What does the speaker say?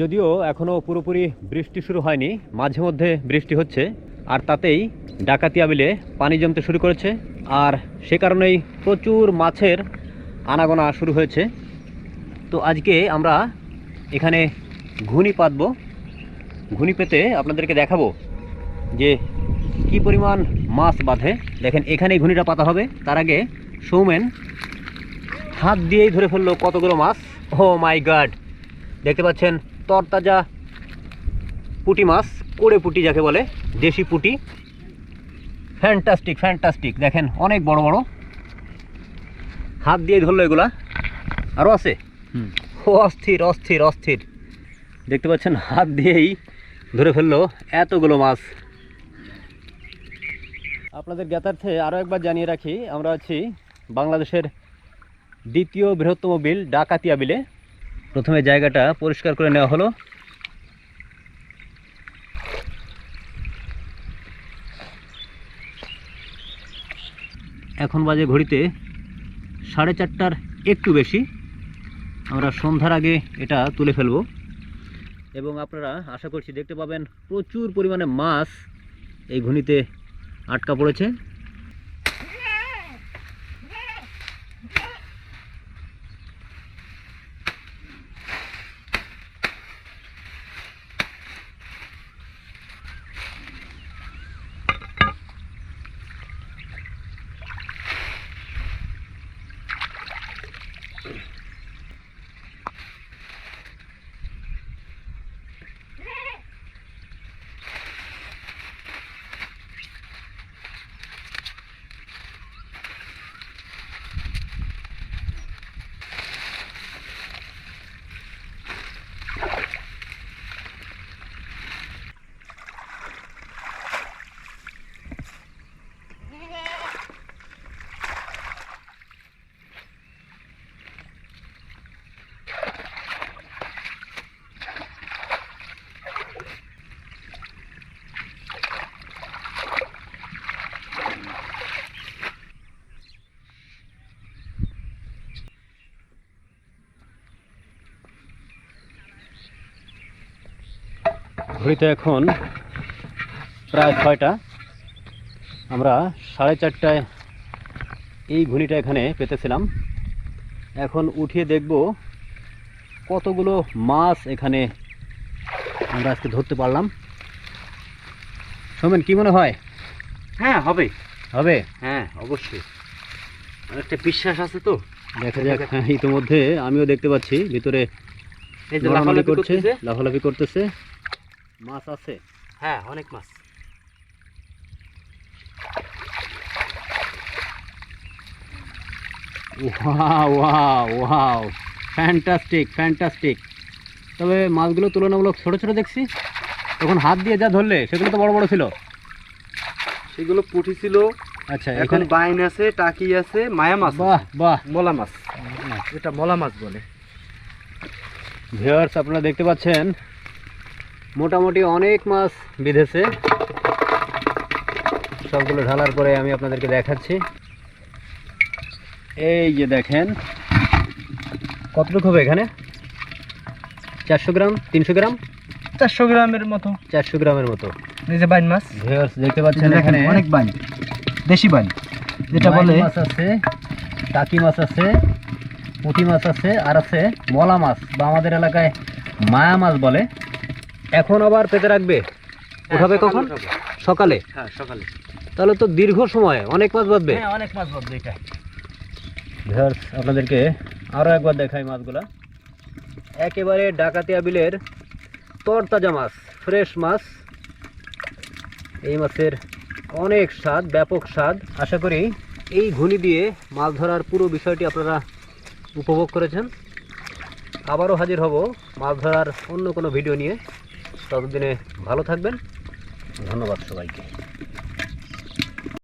যদিও এখনও পুরোপুরি বৃষ্টি শুরু হয়নি, মাঝে মধ্যে বৃষ্টি হচ্ছে, আর তাতেই ডাকাতিয়া বিলে পানি জমতে শুরু করেছে, আর সে কারণেই প্রচুর মাছের আনাগোনা শুরু হয়েছে। তো আজকে আমরা এখানে ঘুনি পাতবো ঘুনি পেতে আপনাদেরকে দেখাবো যে কি পরিমাণ মাছ বাঁধে। দেখেন, এখানেই ঘুনিটা পাতা হবে, তার আগে সৌমেন হাত দিয়েই ধরে ফেলল কতগুলো মাছ। ও মাই গাড দেখতে পাচ্ছেন তরতাজা পুঁটি মাছ কোড়ে পুঁটি যাকে বলে দেশি পুঁটি। ফ্যান্টাস্টিক ফ্যান্টাস্টিক দেখেন অনেক বড় বড়। হাত দিয়ে ধরলো এগুলা। আরও আছে? ও অস্থির অস্থির অস্থির। দেখতে পাচ্ছেন হাত দিয়েই ধরে ফেলল এতগুলো মাছ। আপনাদের জ্ঞাতার্থে আরও একবার জানিয়ে রাখি আমরা আছি বাংলাদেশের দ্বিতীয় বৃহত্তম বিল ডাকাতিয়া বিলে। প্রথমে জায়গাটা পরিষ্কার করে নেওয়া হলো। এখন বাজে ঘড়িতে সাড়ে চারটার একটু বেশি। আমরা সন্ধ্যার আগে এটা তুলে ফেলব। এবং আপনারা আশা করছি দেখতে পাবেন প্রচুর পরিমাণে মাছ এই ঘুনিতে আটকা পড়েছে। ঘড়িতে এখন প্রায় ছয়টা। আমরা সাড়ে চারটায় এই ঘুনিটা এখানে পেতেছিলাম। এখন উঠিয়ে দেখব কতগুলো মাছ এখানে আমরা আজকে ধরতে পারলাম। সোমেন কি মনে হয়? হ্যাঁ হবে। হবে? হ্যাঁ অবশ্যই। অনেকটা বিশ্বাস আছে তো। দেখা যাক হ্যাঁ ইতিমধ্যে আমিও দেখতে পাচ্ছি ভিতরে লাফালাফি করছে লাফালাফি করতেছে। মাছ আছে? হ্যাঁ অনেক মাছ। Wow wow wow. Fantastic fantastic তবে মাছগুলো তুলনামূলক ছোট ছোট দেখছি। তখন হাত দিয়ে যা ধরলে সেগুলো তো বড় বড় ছিল। সেগুলো পুঁটি ছিল। আচ্ছা এখন বাইন আছে টাকি আছে মায়া মাছ বাহ বাহ। মলা মাছ। এটা মলা মাছ বলে। ভিউয়ার্স আপনারা দেখতে পাচ্ছেন মোটামুটি অনেক মাছ বিঁধেছে। সবগুলো ঢালার পরে আমি আপনাদেরকে দেখাচ্ছি। এই যে দেখেন কতটুকু হবে এখানে? চারশো গ্রাম? তিনশো গ্রাম? চারশো গ্রামের মতো। চারশো গ্রামের মতো। এই যে বাইন মাছ। ভিউয়ার্স দেখতে পাচ্ছেন এখানে অনেক বাইন। দেশি বাইন যেটা বাইন বলে মাছ আছে টাকি মাছ আছে পুঁটি মাছ আছে আর আছে মলা মাছ বা আমাদের এলাকায় মায়া মাছ বলে। এখন আবার পেতে রাখবে? উঠাবে কখন? সকালে? হ্যাঁ সকালে। তাহলে তো দীর্ঘ সময় অনেক মাছ বাঁধবে। হ্যাঁ অনেক মাছ বাঁধবে এটা। ভিউয়ার্স আপনাদেরকে আরও একবার দেখাই মাছগুলা। একেবারে ডাকাতিয়া বিলের তরতাজা মাছ ফ্রেশ মাছ। এই মাছের অনেক স্বাদ ব্যাপক স্বাদ। আশা করি এই ঘুনি দিয়ে মাছ ধরার পুরো বিষয়টি আপনারা উপভোগ করেছেন। আবারও হাজির হব মাছ ধরার অন্য কোনো ভিডিও নিয়ে। ততদিনে ভালো থাকবেন। ধন্যবাদ সবাইকে।